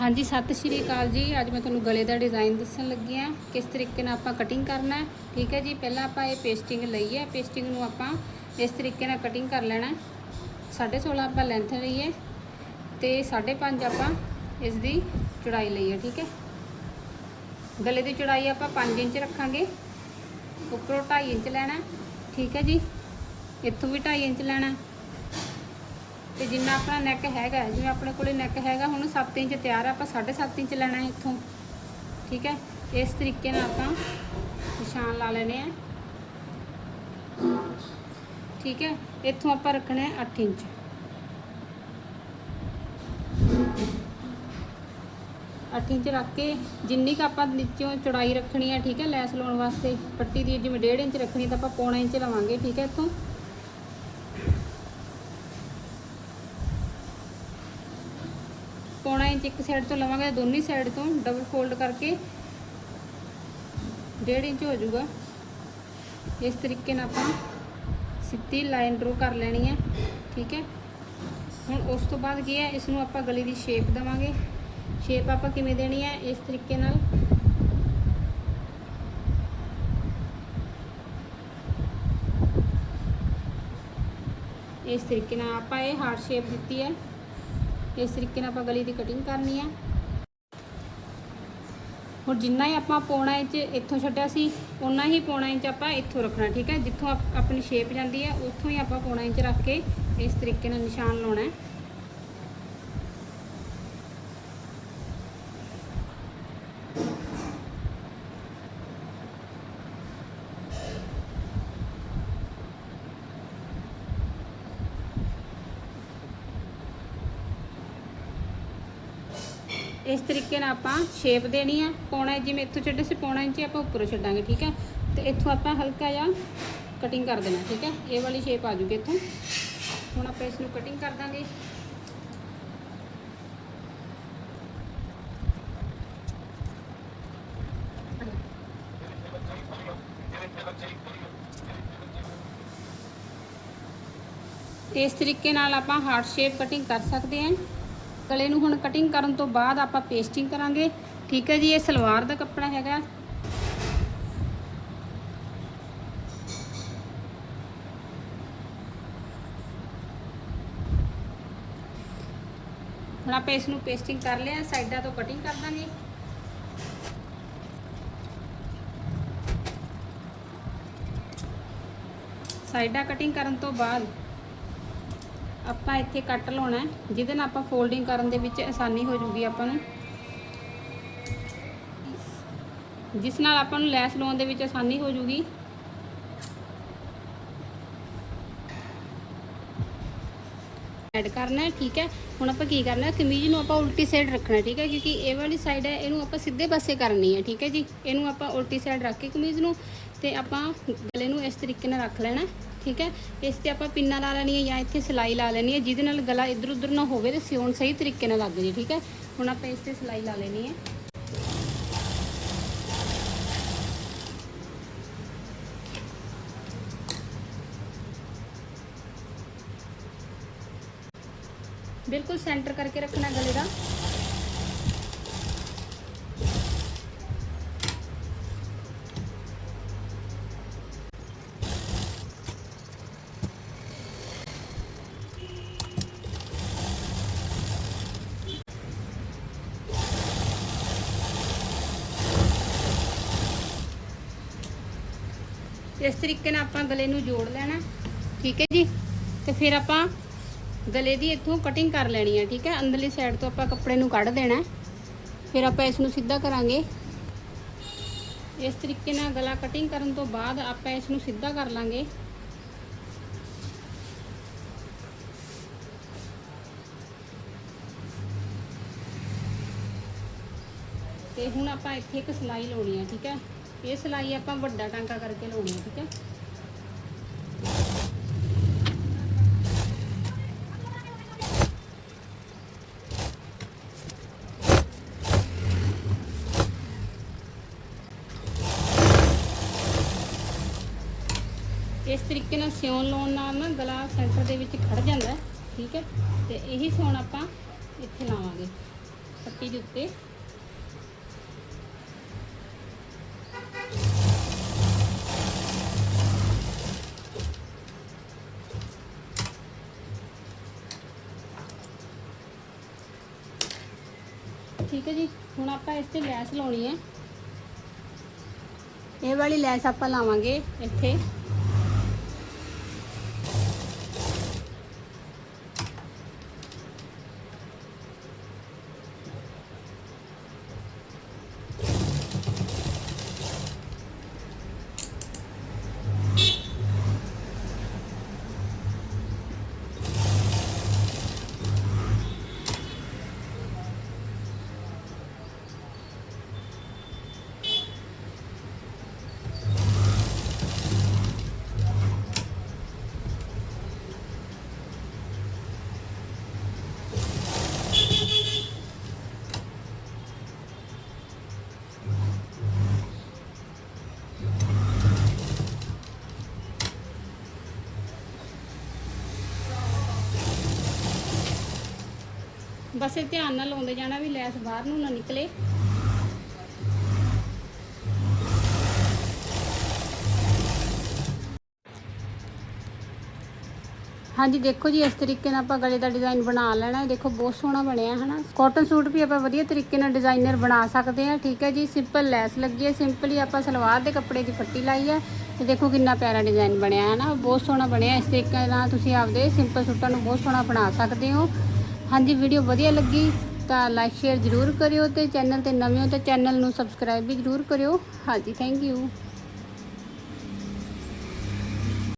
ਹਾਂਜੀ, ਸਤਿ ਸ਼੍ਰੀ ਅਕਾਲ ਜੀ। ਅੱਜ ਮੈਂ ਤੁਹਾਨੂੰ ਗਲੇ ਦਾ ਡਿਜ਼ਾਈਨ ਦੱਸਣ ਲੱਗੀ ਆ ਕਿਸ ਤਰੀਕੇ ਨਾਲ ਆਪਾਂ ਕਟਿੰਗ ਕਰਨਾ ਹੈ। ਠੀਕ ਹੈ ਜੀ, ਪਹਿਲਾਂ ਆਪਾਂ ਇਹ ਪੇਸਟਿੰਗ ਲਈ ਹੈ ਪੇਸਟਿੰਗ ਨੂੰ ਆਪਾਂ ਇਸ ਤਰੀਕੇ ਨਾਲ ਕਟਿੰਗ ਕਰ ਲੈਣਾ ਹੈ। 16.5 ਆਪਾਂ ਲੈਂਥ ਲਈ ਹੈ ਤੇ 5.5 ਆਪਾਂ ਇਸ ਦੀ ਚੌੜਾਈ ਲਈ ਹੈ ਠੀਕ ਹੈ। ਗਲੇ ਦੀ ਚੌੜਾਈ ਆਪਾਂ 5 ਇੰਚ ਰੱਖਾਂਗੇ। ਉੱਪਰੋਂ 2.5 ਇੰਚ ਲੈਣਾ ਠੀਕ ਹੈ ਜੀ। ਇੱਥੋਂ ਵੀ 2.5 ਇੰਚ ਲੈਣਾ ਤੇ ਜਿੰਨਾ ਆਪਣਾ ਨੈਕ ਹੈਗਾ, ਜਿਵੇਂ ਆਪਣੇ ਕੋਲੇ ਨੈਕ ਹੈਗਾ, ਹੁਣ 7 ਇੰਚ ਤਿਆਰ ਹੈ ਆਪਾਂ 7.5 ਇੰਚ ਲੈਣਾ ਹੈ ਇੱਥੋਂ। ਠੀਕ ਹੈ? ਇਸ ਤਰੀਕੇ ਨਾਲ ਆਪਾਂ ਨਿਸ਼ਾਨ ਲਾ ਲੈਣੇ ਆ। ਠੀਕ ਹੈ? ਇੱਥੋਂ ਆਪਾਂ ਰੱਖਣਾ ਹੈ 8 ਇੰਚ। ਅੱਠ ਇੰਚ ਰੱਖ ਕੇ ਜਿੰਨੀ ਕ ਆਪਾਂ ਨੀਚੋਂ ਚੌੜਾਈ ਰੱਖਣੀ ਹੈ ਠੀਕ ਹੈ? ਲੈਸ ਲਾਉਣ ਵਾਸਤੇ। ਪੱਟੀ ਦੀ ਜਿਵੇਂ 1.5 ਇੰਚ ਰੱਖਣੀ ਤਾਂ ਆਪਾਂ ਪੌਣਾ ਇੰਚ ਲਵਾਂਗੇ, ਠੀਕ ਹੈ ਇੱਥੋਂ? ਪੌਣਾ ਇੰਚ ਇੱਕ ਸਾਈਡ ਤੋਂ ਲਵਾਂਗੇ, ਦੋਨੀ ਸਾਈਡ ਤੋਂ ਡਬਲ ਫੋਲਡ ਕਰਕੇ 1.5 ਇੰਚ ਹੋ ਜਾਊਗਾ। ਇਸ ਤਰੀਕੇ ਨਾਲ ਆਪਾਂ ਸਿੱਧੀ ਲਾਈਨ ਡਰਾ ਕਰ ਲੈਣੀ ਹੈ, ਠੀਕ ਹੈ? ਹੁਣ ਉਸ ਤੋਂ ਬਾਅਦ ਕੀ ਹੈ? ਇਸ ਨੂੰ ਆਪਾਂ ਗਲੀ ਦੀ ਸ਼ੇਪ ਦੇਵਾਂਗੇ। ਸ਼ੇਪ ਆਪਾਂ ਕਿਵੇਂ ਦੇਣੀ ਹੈ? ਇਸ ਤਰੀਕੇ ਨਾਲ। ਇਸ ਤਰੀਕੇ ਨਾਲ ਆਪਾਂ ਇਹ ਹਾਰਟ ਸ਼ੇਪ ਦਿੱਤੀ ਹੈ। ਇਸ ਤਰੀਕੇ ਨਾਲ ਆਪਾਂ ਗਲੀ ਦੀ ਕਟਿੰਗ ਕਰਨੀ ਹੈ। ਹੁਣ ਜਿੰਨਾ ਹੀ ਆਪਾਂ ਪੌਣਾ ਇੰਚ ਇੱਥੋਂ ਛੱਡਿਆ ਸੀ ਉਨਾ ਹੀ ਪੌਣਾ ਇੰਚ ਆਪਾਂ ਇੱਥੋਂ ਰੱਖਣਾ, ਠੀਕ ਹੈ? ਜਿੱਥੋਂ ਆਪਣੀ ਸ਼ੇਪ ਜਾਂਦੀ ਹੈ, ਉੱਥੋਂ ਹੀ ਆਪਾਂ ਪੌਣਾ ਇੰਚ ਰੱਖ ਕੇ ਇਸ ਤਰੀਕੇ ਨਾਲ ਨਿਸ਼ਾਨ ਲਾਉਣਾ ਹੈ। ਇਸ ਤਰੀਕੇ ਨਾਲ ਆਪਾਂ ਸ਼ੇਪ ਦੇਣੀ ਆ, ਪੌਣਾ ਇੰਚ ਜਿਵੇਂ ਇੱਥੋਂ ਛੱਡੇ ਸੀ, ਪੌਣਾ ਇੰਚ ਹੀ ਆਪਾਂ ਉੱਪਰੋਂ ਛੱਡਾਂਗੇ, ਠੀਕ ਹੈ ਤੇ ਇੱਥੋਂ ਆਪਾਂ ਹਲਕਾ ਜਿਹਾ ਕਟਿੰਗ ਕਰ ਦੇਣਾ, ਠੀਕ ਹੈ ਇਹ ਵਾਲੀ ਸ਼ੇਪ ਆ ਜੂਗੀ ਇੱਥੋਂ। ਹੁਣ ਆਪਾਂ ਇਸ ਨੂੰ ਕਟਿੰਗ ਕਰ ਦਾਂਗੇ। ਇਸ ਤਰੀਕੇ ਨਾਲ ਆਪਾਂ ਹਾਰਟ ਸ਼ੇਪ ਕਟਿੰਗ ਕਰ ਸਕਦੇ ਹਾਂ ਗਲੇ ਨੂੰ ਹੁਣ ਕਟਿੰਗ ਕਰਨ ਤੋਂ ਬਾਅਦ ਆਪਾਂ ਪੇਸਟਿੰਗ ਕਰਾਂਗੇ। ਠੀਕ ਹੈ ਜੀ, ਇਹ ਸਲਵਾਰ ਦਾ ਕੱਪੜਾ ਹੈਗਾ। ਹੁਣ ਆਪਾਂ ਇਸ ਨੂੰ ਪੇਸਟਿੰਗ ਕਰ ਲਿਆ, ਸਾਈਡਾਂ ਤੋਂ ਕਟਿੰਗ ਕਰ ਦਾਂਗੇ। ਸਾਈਡਾਂ ਕਟਿੰਗ ਕਰਨ ਤੋਂ ਬਾਅਦ ਆਪਾਂ ਇੱਥੇ ਕੱਟ ਲਾਉਣਾ ਜਿਹਦੇ ਨਾਲ ਆਪਾਂ ਫੋਲਡਿੰਗ ਕਰਨ ਦੇ ਵਿੱਚ ਆਸਾਨੀ ਹੋ ਜੂਗੀ ਆਪਾਂ ਨੂੰ। ਜਿਸ ਨਾਲ ਆਪਾਂ ਨੂੰ ਲੈਸ ਲਾਉਣ ਦੇ ਵਿੱਚ ਆਸਾਨੀ ਹੋ ਜੂਗੀ। ਐਡ ਕਰਨਾ ਹੈ, ਠੀਕ ਹੈ। ਹੁਣ ਆਪਾਂ ਕੀ ਕਰਨਾ ਕਮੀਜ਼ ਨੂੰ ਆਪਾਂ ਉਲਟੀ ਸਾਈਡ ਰੱਖਣਾ ਠੀਕ ਹੈ, ਕਿਉਂਕਿ ਇਹ ਵਾਲੀ ਸਾਈਡ ਹੈ, ਇਹਨੂੰ ਆਪਾਂ ਸਿੱਧੇ ਪਾਸੇ ਕਰਨੀ ਹੈ, ਠੀਕ ਹੈ ਜੀ। ਇਹਨੂੰ ਆਪਾਂ ਉਲਟੀ ਸਾਈਡ ਰੱਖ ਕੇ ਕਮੀਜ਼ ਨੂੰ ਤੇ ਆਪਾਂ ਗਲੇ ਨੂੰ ਇਸ ਤਰੀਕੇ ਨਾਲ ਰੱਖ ਲੈਣਾ ਠੀਕ ਹੈ? ਇਸ ਤੇ ਆਪਾਂ ਪਿੰਨਾ ਲਾ ਲੈਣੀ ਹੈ ਜਾਂ ਇੱਥੇ ਸਿਲਾਈ ਲਾ ਲੈਣੀ ਹੈ, ਜਿਹਦੇ ਨਾਲ ਗਲਾ ਇੱਧਰ ਉੱਧਰ ਨਾ ਹੋਵੇ ਤੇ ਸਿਉਣ ਸਹੀ ਤਰੀਕੇ ਨਾਲ ਲੱਗ ਜੇ, ਠੀਕ ਹੈ? ਹੁਣ ਆਪਾਂ ਇਸ ਤੇ ਸਿਲਾਈ ਲਾ ਲੈਣੀ ਹੈ। ਬਿਲਕੁਲ ਸੈਂਟਰ ਕਰਕੇ ਰੱਖਣਾ ਗਲੇ ਦਾ। ਇਸ ਤਰੀਕੇ ਨਾਲ ਆਪਾਂ ਗਲੇ ਨੂੰ ਜੋੜ ਲੈਣਾ, ਠੀਕ ਹੈ ਜੀ? ਤੇ ਫਿਰ ਆਪਾਂ ਗਲੇ ਦੀ ਇੱਥੋਂ ਕਟਿੰਗ ਕਰ ਲੈਣੀ ਹੈ ਠੀਕ ਹੈ? ਅੰਦਰਲੀ ਸਾਈਡ ਤੋਂ ਆਪਾਂ ਕੱਪੜੇ ਨੂੰ ਕੱਢ ਦੇਣਾ। ਫਿਰ ਆਪਾਂ ਇਸ ਨੂੰ ਸਿੱਧਾ ਕਰਾਂਗੇ। ਇਸ ਤਰੀਕੇ ਨਾਲ ਗਲਾ ਕਟਿੰਗ ਕਰਨ ਤੋਂ ਬਾਅਦ ਆਪਾਂ ਇਸ ਨੂੰ ਸਿੱਧਾ ਕਰ ਲਾਂਗੇ। ਤੇ ਹੁਣ ਆਪਾਂ ਇੱਥੇ ਇੱਕ ਸਿਲਾਈ ਲਾਉਣੀ ਹੈ ਠੀਕ ਹੈ? ਇਹ ਸਿਲਾਈ ਆਪਾਂ ਵੱਡਾ ਟਾਂਕਾ ਕਰਕੇ ਲਾਉਣੀ ਹੈ ਠੀਕ ਹੈ ਇਸ ਤਰੀਕੇ ਨਾਲ ਸਿਉਣ ਲਾਉਣ ਨਾਲ ਨਾ ਗਲਾ ਸੈਂਟਰ ਦੇ ਵਿੱਚ ਖੜ ਜਾਂਦਾ ਠੀਕ ਹੈ? ਤੇ ਇਹੀ ਸਿਉਣ ਆਪਾਂ ਇੱਥੇ ਲਾਵਾਂਗੇ, ਪੱਟੀ ਦੇ ਉੱਤੇ। ਠੀਕ ਹੈ ਜੀ ਹੁਣ ਆਪਾਂ ਇਸ ਤੇ ਲੈਸ ਲਾਉਣੀ ਹੈ। ਇਹ ਵਾਲੀ ਲੈਸ ਆਪਾਂ ਲਾਵਾਂਗੇ। ਇੱਥੇ। ਬਸ ਇਹ ਧਿਆਨ ਨਾਲ ਲਾਉਂਦੇ ਜਾਣਾ ਵੀ ਲੈਸ ਬਾਹਰ ਨੂੰ ਨਾ ਨਿਕਲੇ। ਹਾਂਜੀ, ਦੇਖੋ ਜੀ, ਇਸ ਤਰੀਕੇ ਨਾਲ ਆਪਾਂ ਗਲੇ ਦਾ ਡਿਜ਼ਾਈਨ ਬਣਾ ਲੈਣਾ ਹੈ। ਦੇਖੋ, ਬਹੁਤ ਸੋਹਣਾ ਬਣਿਆ ਹੈ ਨਾ ਕਾਟਨ ਸੂਟ ਵੀ ਆਪਾਂ ਵਧੀਆ ਤਰੀਕੇ ਨਾਲ ਡਿਜ਼ਾਈਨਰ ਬਣਾ ਸਕਦੇ ਹਾਂ, ਠੀਕ ਹੈ ਜੀ? ਸਿੰਪਲ ਲੈਸ ਲੱਗੀ ਹੈ ਸਿੰਪਲੀ ਆਪਾਂ ਸਲਵਾਰ ਦੇ ਕੱਪੜੇ ਦੀ ਫੱਟੀ ਲਾਈ ਹੈ। ਤੇ ਦੇਖੋ ਕਿੰਨਾ ਪਿਆਰਾ ਡਿਜ਼ਾਈਨ ਬਣਿਆ ਹੈ ਨਾ ਬਹੁਤ ਸੋਹਣਾ ਬਣਿਆ। ਇਸ ਤਰੀਕੇ ਨਾਲ ਤੁਸੀਂ ਆਪਦੇ ਸਿੰਪਲ ਸੂਟਾਂ ਨੂੰ ਬਹੁਤ ਸੋਹਣਾ ਬਣਾ ਸਕਦੇ ਹੋ। ਹਾਂਜੀ ਵੀਡੀਓ ਵਧੀਆ ਲੱਗੀ ਤਾਂ ਲਾਈਕ ਸ਼ੇਅਰ ਜ਼ਰੂਰ ਕਰਿਓ ਤੇ ਚੈਨਲ ਤੇ ਨਵੇਂ ਹੋ ਤਾਂ ਚੈਨਲ ਨੂੰ ਸਬਸਕ੍ਰਾਈਬ ਵੀ ਜ਼ਰੂਰ ਕਰਿਓ। ਹਾਂਜੀ ਥੈਂਕ ਯੂ